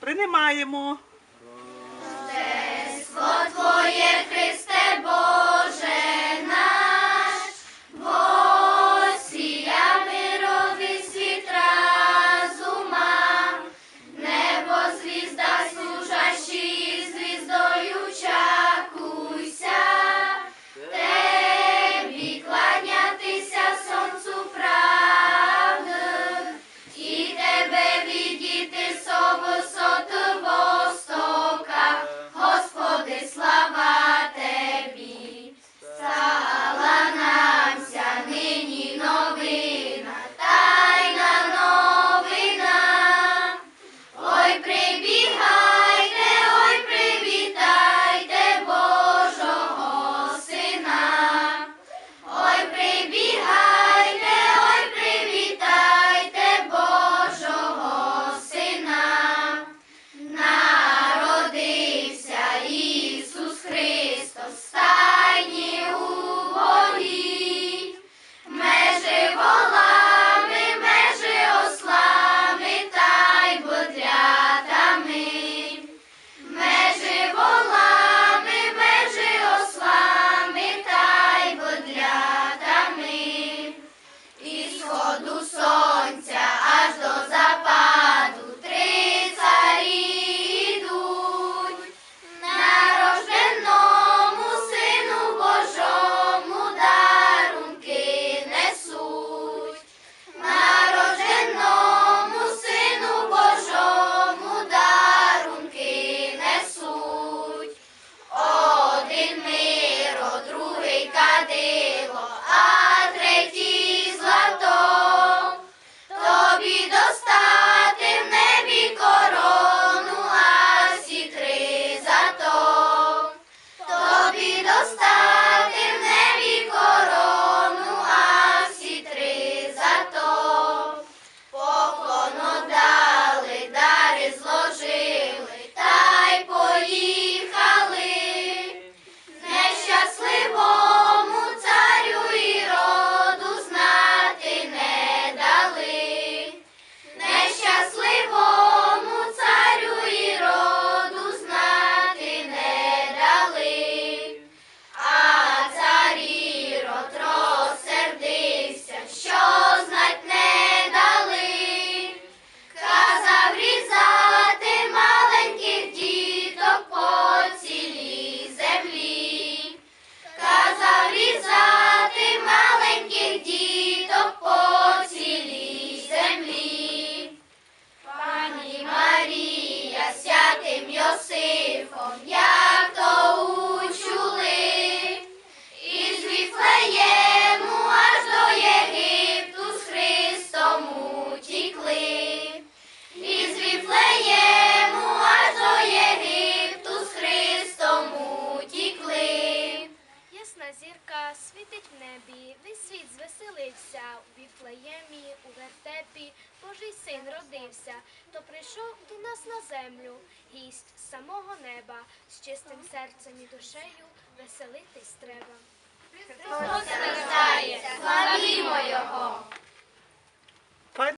Приймаємо. Твоє Христос. dos зірка світить в небі, весь світ звеселився, у віфлеємі, у вертепі, Божий син родився, то прийшов до нас на землю, гість самого неба, з чистим серцем і душею веселитись треба. Христос страждає, славімо Його!